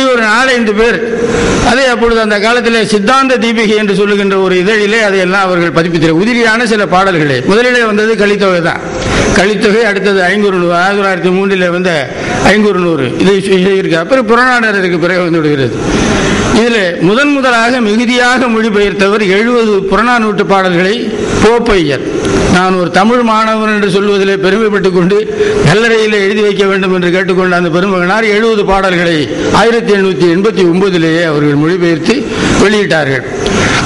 இப்படி ஒரு நாலஞ்சு பேர் அதே அப்பொழுது அந்த காலத்தில் சித்தாந்த தீபிகை என்று சொல்லுகின்ற ஒரு இதழிலே அதையெல்லாம் அவர்கள் பதிப்பித்தர் உதிரியான சில பாடல்களே. முதலிலே வந்தது கலித்தொகை தான். கலித்தொகை அடுத்தது ஐங்குறு நூறு ஆயிரத்தி தொள்ளாயிரத்தி மூன்றில் வந்த ஐங்குறு நூறு. இது இருக்கு. அப்புறம் புறநானருக்கு பிறகு வந்து விடுகிறது. இதில் முதன் முதலாக மிகுதியாக மொழிபெயர்த்தவர் எழுபது புறநானூற்று பாடல்களை போப்பையர். நான் ஒரு தமிழ் மாணவன் என்று சொல்வதிலே பெருமைப்பட்டுக் கொண்டு கல்லறையில் எழுதி வைக்க வேண்டும் என்று கேட்டுக்கொண்ட அந்த பெருமகனார் எழுபது பாடல்களை ஆயிரத்தி எண்ணூற்றி எண்பத்தி ஒன்பதிலேயே அவர்கள் மொழிபெயர்த்து வெளியிட்டார்கள்.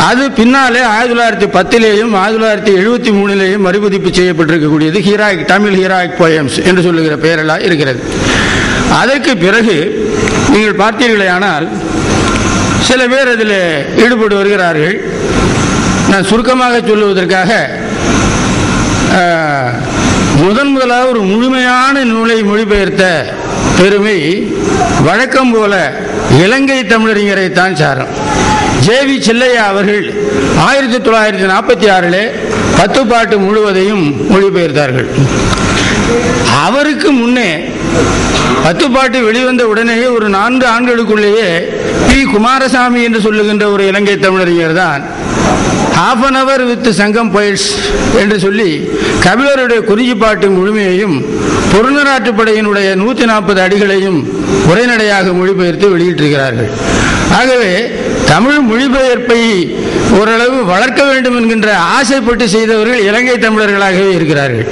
அது பின்னாலே ஆயிரத்தி தொள்ளாயிரத்தி பத்திலேயும் ஆயிரத்தி தொள்ளாயிரத்தி எழுபத்தி மூணிலேயும் மறுபதிப்பு செய்யப்பட்டிருக்கக்கூடியது ஹீராயிக் தமிழ் ஹீராயிக் போயம்ஸ் என்று சொல்லுகிற பெயரெல்லாம் இருக்கிறது. அதற்கு பிறகு நீங்கள் பார்த்தீர்களே ஆனால் சில பேர் அதில் ஈடுபட்டு வருகிறார்கள். சுருக்கமாக சொல்லுவதற்காக முதன் முதலாக ஒரு முழுமையான நூலை மொழிபெயர்த்த பெருமை வழக்கம் போல இலங்கை தமிழறிஞரை தான் சாரும் ஜேவி செல்லையா அவர்கள் ஆயிரத்தி தொள்ளாயிரத்தி நாற்பத்தி ஆறில் பத்து பாட்டு முழுவதையும் மொழிபெயர்த்தார்கள். அவருக்கு முன்னே பத்து பாட்டு வெளிவந்த உடனேயே ஒரு நான்கு ஆண்டுகளுக்குள்ளேயே பி குமாரசாமி என்று சொல்லுகின்ற ஒரு இலங்கை தமிழறிஞர் தான் ஹாஃப் அன் அவர் வித் சங்கம் பொயிட்ஸ் என்று சொல்லி கபிலருடைய குறிஞ்சி பாட்டு முழுமையையும் பொருநராற்றுப்படையினுடைய நூற்றி நாற்பது அடிகளையும் உரைநடையாக மொழிபெயர்த்து வெளியிட்டிருக்கிறார்கள். ஆகவே தமிழ் மொழிபெயர்ப்பை ஓரளவு வளர்க்க வேண்டும் என்கின்ற ஆசைப்பட்டு செய்தவர்கள் இலங்கை தமிழர்களாகவே இருக்கிறார்கள்.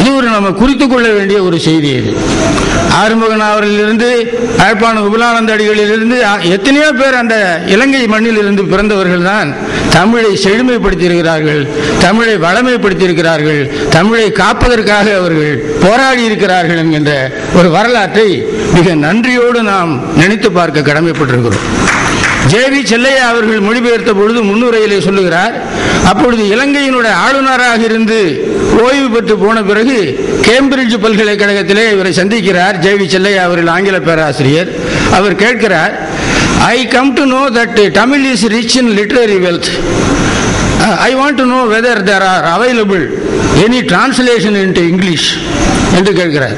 இது ஒரு நம்ம குறித்து கொள்ள வேண்டிய ஒரு செய்தி இது. ஆறுமுகன் அவர்களிலிருந்து யாழ்ப்பாண உபலானந்த அடிகளிலிருந்து எத்தனையோ பேர் அந்த இலங்கை மண்ணில் இருந்து பிறந்தவர்கள் தான் தமிழை செழுமைப்படுத்தியிருக்கிறார்கள் தமிழை வளமைப்படுத்தியிருக்கிறார்கள் தமிழை காப்பதற்காக அவர்கள் போராடி இருக்கிறார்கள் என்கின்ற ஒரு வரலாற்றை மிக நன்றியோடு நாம் நினைத்து பார்க்க கடமைப்பட்டிருக்கிறோம். ஜே வி செல்லையா அவர்கள் மொழிபெயர்த்த பொழுது முன்னுரையிலே சொல்லுகிறார் அப்பொழுது இலங்கையினுடைய ஆளுநராக இருந்து ஓய்வு பெற்று போன பிறகு கேம்பிரிட்ஜ் பல்கலைக்கழகத்திலே இவரை சந்திக்கிறார் ஜேவி செல்லையா அவர்கள் ஆங்கில பேராசிரியர். அவர் கேட்கிறார் I come to know that Tamil is rich in literary wealth I want to know whether there are available any translation into English என்று கேட்கிறார்.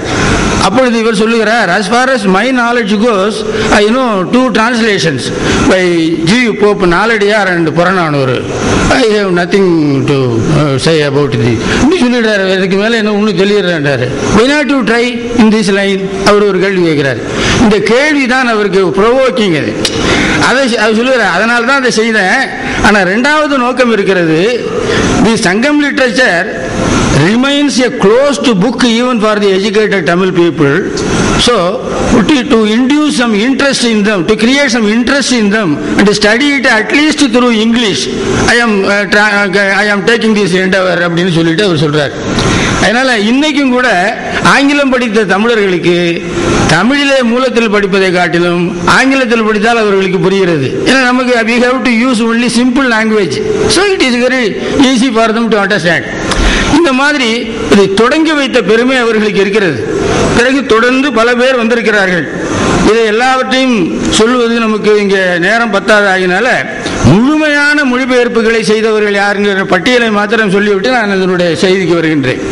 அப்பொழுது இவர் சொல்லுகிறார் as far as my knowledge goes I know two translations by G Pope Naladiyar and Purananuru I have nothing to say about the இப்படி சொல்லிடுறாரு இதுக்கு மேலே என்ன ஒன்றும் தெளிடுறாரு why not to try in this line அவர் ஒரு கேள்வி கேட்கிறார். இந்த கேள்வி தான் அவருக்கு ப்ரொவோக்கிங் அது. அதை அவர் சொல்லுகிறார் அதனால தான் அதை செய்தேன். ஆனால் ரெண்டாவது நோக்கம் இருக்கிறது the Sangam literature remains a closed book even for the educated Tamil people. So, to, to induce some interest in them, to create some interest in them, and to study it at least through English, I am, uh, tra- uh, I am taking this endeavor அப்படின்னு சொல்லிட்டு அவர் சொல்றார் அதனால இன்னைக்கும் கூட ஆங்கிலம் படித்த தமிழர்களுக்கு தமிழிலே மூலத்தில் படிப்பதை காட்டிலும் ஆங்கிலத்தில் படித்தால் அவர்களுக்கு புரிகிறது ஏன்னா நமக்கு we have to use only simple language so it is very easy for them to understand இந்த மாதிரி இதை தொடங்கி வைத்த பெருமை அவர்களுக்கு இருக்கிறது. பிறகு தொடர்ந்து பல பேர் வந்திருக்கிறார்கள். இதை எல்லாவற்றையும் சொல்வது நமக்கு இங்கே நேரம் பத்தாத ஆகினால முழுமையான மொழிபெயர்ப்புகளை செய்தவர்கள் யாருங்கிற பட்டியலை மாத்திரம் சொல்லிவிட்டு நான் இதனுடைய செய்திக்கு வருகின்றேன்.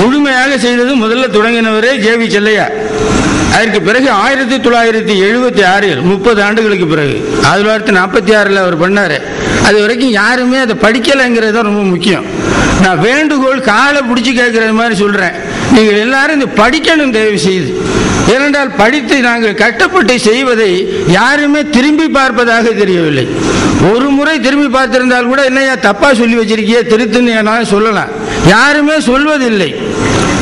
முழுமையாக செய்தது முதல்ல தொடங்கினவரே ஜேவி செல்லையா. அதற்கு பிறகு ஆயிரத்தி தொள்ளாயிரத்தி எழுபத்தி ஆறில் முப்பது ஆண்டுகளுக்கு பிறகு ஆயிரத்தி தொள்ளாயிரத்தி நாற்பத்தி ஆறில் அவர் பண்ணார். அது வரைக்கும் யாருமே அதை படிக்கலைங்கிறது தான் ரொம்ப முக்கியம். நான் வேண்டுகோள் காலை பிடிச்சி கேட்குறது மாதிரி சொல்கிறேன் நீங்கள் எல்லாரும் இந்த படிக்கணும் தயவு செய்து ஏனென்றால் படித்து நாங்கள் கட்டப்பட்டு செய்வதை யாருமே திரும்பி பார்ப்பதாக தெரியவில்லை. ஒரு முறை திரும்பி பார்த்திருந்தால் கூட என்னையா தப்பாக சொல்லி வச்சிருக்கியே திருத்துன்னு என்னால் சொல்லலாம். யாருமே சொல்வதில்லை.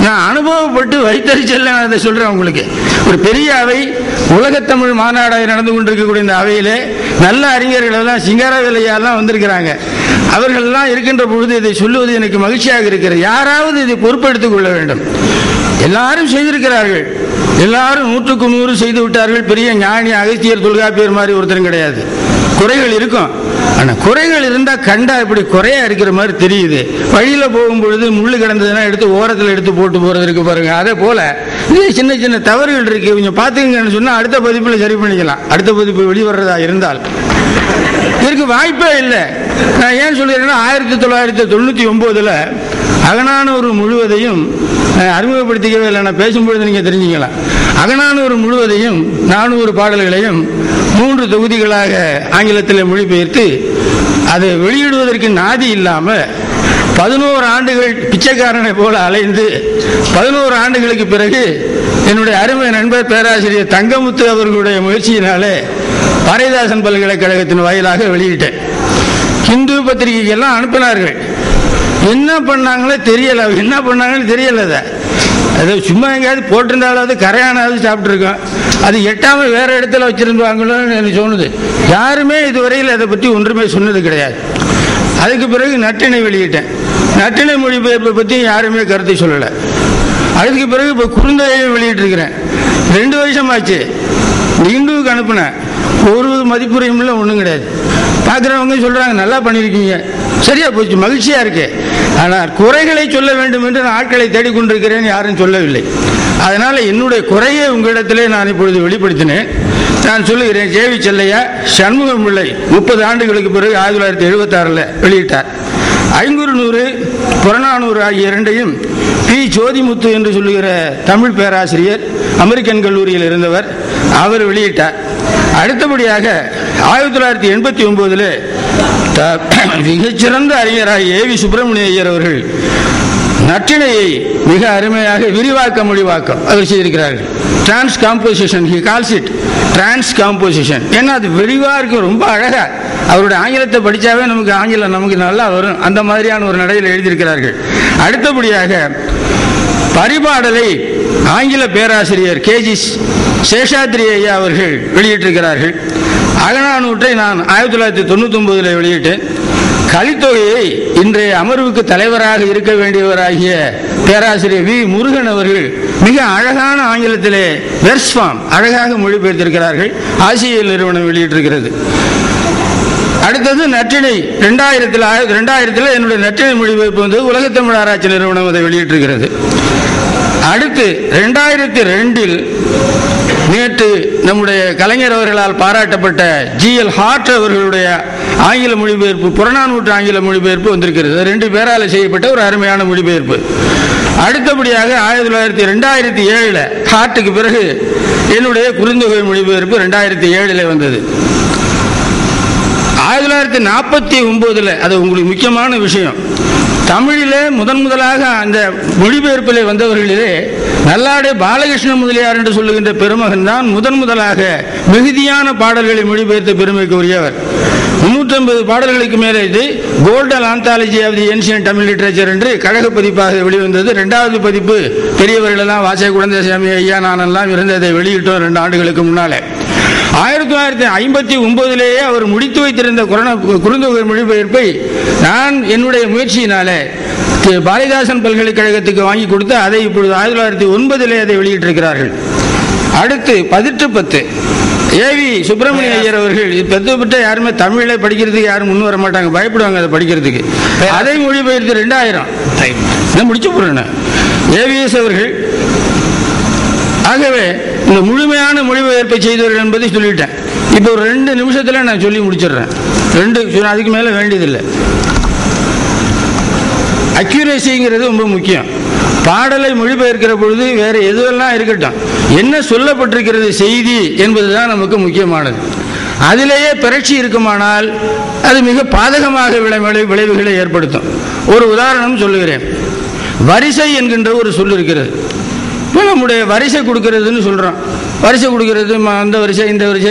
நான் அனுபவப்பட்டு வைத்தறிச்சல்ல நான் அதை சொல்றேன் உங்களுக்கு. ஒரு பெரிய அவை உலகத்தமிழ் மாநாடாக நடந்து கொண்டிருக்கக்கூடிய இந்த அவையிலே நல்ல அறிஞர்கள் எல்லாம் சிங்காரவேலையாலாம் வந்திருக்கிறாங்க. அவர்கள்லாம் இருக்கின்ற பொழுது இதை சொல்லுவது எனக்கு மகிழ்ச்சியாக இருக்கிறது. யாராவது இதை பொறுப்பெடுத்துக் கொள்ள வேண்டும். எல்லாரும் செய்திருக்கிறார்கள். எல்லாரும் நூற்றுக்கு நூறு செய்து விட்டார்கள். பெரிய ஞானி அகஸ்தியர் தொல்காப்பியர் மாதிரி ஒருத்தரும் கிடையாது. குறைகள் இருக்கும். ஆனால் குறைகள் இருந்தால் கண்டா இப்படி குறையா இருக்கிற மாதிரி தெரியுது. வழியில் போகும் பொழுது கிடந்ததுன்னா எடுத்து ஓரத்தில் எடுத்து போட்டு போகிறதுக்கு இருக்கு அதே போல் இது சின்ன சின்ன தவறுகள் இருக்குது கொஞ்சம் பாத்துக்கங்கன்னு சொன்னால் அடுத்த பதிப்பில் சரி பண்ணிக்கலாம். அடுத்த பதிப்பு வெளிவர்றதா இருந்தால். இதற்கு வாய்ப்பே இல்லை. நான் ஏன் சொல்லுறேன்னா ஆயிரத்தி தொள்ளாயிரத்தி தொண்ணூற்றி ஒம்போதில் அகனானூர் முழுவதையும் அறிமுகப்படுத்திக்கவே இல்லை நான் பேசும்பொழுது நீங்கள் தெரிஞ்சுக்கலாம் அகனானூர் முழுவதையும் நானூறு பாடல்களையும் மூன்று தொகுதிகளாக ஆங்கிலத்தில் மொழிபெயர்த்து அதை வெளியிடுவதற்கு நாதி இல்லாமல் பதினோரு ஆண்டுகள் பிச்சைக்காரனை போல அலைந்து பதினோரு ஆண்டுகளுக்கு பிறகு என்னுடைய அருமை நண்பர் பேராசிரியர் தங்கமுத்து அவர்களுடைய முயற்சியினாலே பாரதிதாசன் பல்கலைக்கழகத்தின் வாயிலாக வெளியிட்டேன். ஹிந்து பத்திரிகைக்கெல்லாம் அனுப்பினார்கள். என்ன பண்ணாங்களோ தெரியல. என்ன பண்ணாங்கன்னு தெரியல அதை. அது சும்மா எங்கேயாவது போட்டிருந்தாலாவது கரையானாவது சாப்பிட்ருக்கோம் அது எட்டாமல் வேறு இடத்துல வச்சுருந்தாங்களோன்னு எனக்கு தோணுது. யாருமே இதுவரையில் அதை பற்றி ஒன்றுமே சொன்னது கிடையாது. அதுக்கு பிறகு நட்டினை வெளியிட்டேன். நட்டினை மொழிபெயர்ப்பை பற்றி யாருமே கருத்து சொல்லலை. அதுக்கு பிறகு இப்போ குறுந்தொகையை வெளியிட்டிருக்கிறேன். ரெண்டு வருஷமாச்சு. இந்துவுக்கு அனுப்புனேன். ஒரு மதிப்புரையும் இல்லை ஒன்றும் கிடையாது. பார்க்குறவங்க சொல்கிறாங்க நல்லா பண்ணியிருக்கீங்க. சரியா போச்சு மகிழ்ச்சியாக இருக்கு. ஆனால் குறைகளை சொல்ல வேண்டும் என்று நான் ஆட்களை தேடிக்கொண்டிருக்கிறேன் யாரும் சொல்லவில்லை. அதனால் என்னுடைய குறையை உங்களிடத்திலே நான் இப்பொழுது வெளிப்படுத்தினேன். நான் சொல்லுகிறேன் ஜேவி செல்லையா சண்முகம் பிள்ளை முப்பது ஆண்டுகளுக்கு பிறகு ஆயிரத்தி தொள்ளாயிரத்தி எழுபத்தாறில் வெளியிட்டார். ஐங்குறு நூறு புறநானூறு ஆகிய இரண்டையும் பி. ஜோதிமுத்து என்று சொல்லுகிற தமிழ் பேராசிரியர் அமெரிக்கன் கல்லூரியில் இருந்தவர் அவர் வெளியிட்டார். அடுத்தபடியாக ஆயிரத்தி தொள்ளாயிரத்தி எண்பத்தி ஒன்பதில் மிகச்சிறந்த அறிஞராக ஏவி சுப்பிரமணிய ஐயர் அவர்கள் நற்றினையை மிக அருமையாக விரிவாக்க மொழிவாக்கம் அவர் செய்திருக்கிறார்கள் trans composition he calls it trans composition ஏன்னா அது விரிவாக இருக்கு ரொம்ப அழகா. அவருடைய ஆங்கிலத்தை படித்தாவே நமக்கு ஆங்கிலம் நமக்கு நல்லா வரும். அந்த மாதிரியான ஒரு நடையில் எழுதியிருக்கிறார்கள். அடுத்தபடியாக பரிபாடலை ஆங்கில பேராசிரியர் கேஜி சேஷாத்ரி ஐயா அவர்கள் வெளியிட்டிருக்கிறார்கள். அகநானூற்றை நான் ஆயிரத்தி தொள்ளாயிரத்தி தொண்ணூத்தி ஒன்பதில் வெளியிட்டேன். கலித்தொகையை இன்றைய அமர்வுக்கு தலைவராக இருக்க வேண்டியவராகிய பேராசிரியர் வி. முருகன் அவர்கள் மிக அழகான ஆங்கிலத்திலே வெர்ஸ் ஃபார்ம் அழகாக மொழிபெயர்த்திருக்கிறார்கள். ஆசிரியர் நிறுவனம் வெளியிட்டிருக்கிறது. அடுத்தது நற்றினை ரெண்டாயிரத்தில் ஆயிரத்தி ரெண்டாயிரத்தில் என்னுடைய நற்றினை மொழிபெயர்ப்பு வந்து உலகத்தமிழ் ஆராய்ச்சி நிறுவனம் அதை வெளியிட்டிருக்கிறது. அடுத்து ரெண்டாயிரத்தி ரெண்டில் நேற்று நம்முடைய கலைஞர் அவர்களால் பாராட்டப்பட்ட ஜி எல் ஹார்ட் அவர்களுடைய ஆங்கில மொழிபெயர்ப்பு புறநானூற்று ஆங்கில மொழிபெயர்ப்பு வந்திருக்கிறது. ரெண்டு பேரால் செய்யப்பட்ட ஒரு அருமையான மொழிபெயர்ப்பு. அடுத்தபடியாக ஆயிரத்தி தொள்ளாயிரத்தி ரெண்டாயிரத்தி ஏழில் ஹார்ட்டுக்கு பிறகு என்னுடைய குறுந்தொகை மொழிபெயர்ப்பு ரெண்டாயிரத்தி ஏழில் வந்தது. ஆயிரத்தி தொள்ளாயிரத்தி நாற்பத்தி ஒம்போதில் அது உங்களுக்கு முக்கியமான விஷயம். தமிழிலே முதன் முதலாக அந்த மொழிபெயர்ப்பிலே வந்தவர்களிலே நல்லாடே பாலகிருஷ்ண முதலியார் என்று சொல்லுகின்ற பெருமகன் தான் முதன் முதலாக மிகுதியான பாடல்களை மொழிபெயர்த்த பெருமைக்கு உரியவர். முன்னூற்றி பாடல்களுக்கு மேலே இது golden anthology of the ancient Tamil literature என்று கழக பதிப்பாக வெளிவந்தது. ரெண்டாவது பதிப்பு பெரியவர்களெல்லாம் வாசை குழந்தைசாமி ஐயா நானெல்லாம் இருந்ததை வெளியிட்டோம் ரெண்டு ஆண்டுகளுக்கு முன்னாலே. ஆயிரத்தி தொள்ளாயிரத்தி ஐம்பத்தி ஒன்பதிலேயே அவர் முடித்து வைத்திருந்த குரண குறுந்தொகை மொழிபெயர்ப்பை நான் என்னுடைய முயற்சியினாலே பாரதிதாசன் பல்கலைக்கழகத்துக்கு வாங்கி கொடுத்து அதை இப்பொழுது ஆயிரத்தி தொள்ளாயிரத்தி ஒன்பதிலே அதை வெளியிட்டிருக்கிறார்கள். அடுத்து பதிட்டு பத்து. ஏவி சுப்பிரமணிய ஐயர் அவர்கள் பத்து பட்ட யாருமே தமிழை படிக்கிறதுக்கு யாரும் முன் வர மாட்டாங்க பயப்படுவாங்க அதை படிக்கிறதுக்கு. அதை மொழிபெயர்த்து ரெண்டாயிரம். நான் முடிச்சு போறேன் ஏவிஎஸ் அவர்கள் ஆகவே இந்த முழுமையான மொழிபெயர்ப்பை செய்தவர்கள் என்பதை சொல்லிட்டேன். இப்போ ஒரு ரெண்டு நிமிஷத்தில் நான் சொல்லி முடிச்சிடுறேன். ரெண்டு அதுக்கு மேலே வேண்டியதில்லை. அக்யூரேசிங்கிறது ரொம்ப முக்கியம். பாடலை மொழிபெயர்க்கிற பொழுது வேறு எதுவெல்லாம் இருக்கட்டும் என்ன சொல்லப்பட்டிருக்கிறது செய்தி என்பது தான் நமக்கு முக்கியமானது. அதிலேயே பிறட்சி இருக்குமானால் அது மிக பாதகமாக விளை- விளைவுகளை ஏற்படுத்தும். ஒரு உதாரணம் சொல்லுகிறேன். வரிசை என்கின்ற ஒரு சொல் இருக்கிறது. இப்போ நம்முடைய வரிசை கொடுக்கறதுன்னு சொல்கிறோம் வரிசை கொடுக்கறது அந்த வரிசை இந்த வரிசை